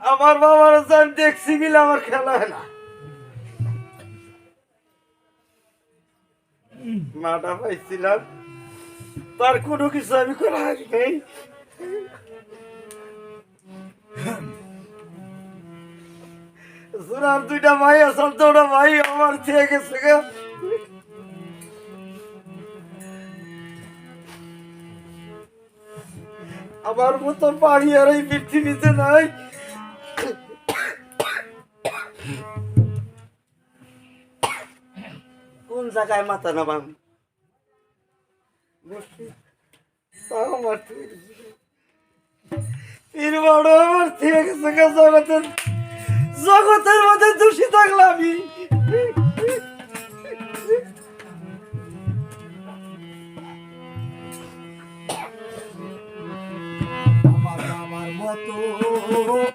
আমার বাবার আমি দেখছি গেলে আমার খেলা না। মাটা পাইছিলাম। তার কোনো কিছু আমি করা নাই। জোরার দুইটা ভাই তো ওটা ভাই আমার থেকে গেছে গা। আমার মতো পাড়ি আর এই পৃথিবীতে নাই। জায়গায় মাথা নামাম জগতের মধ্যে দোষী থাকলাম।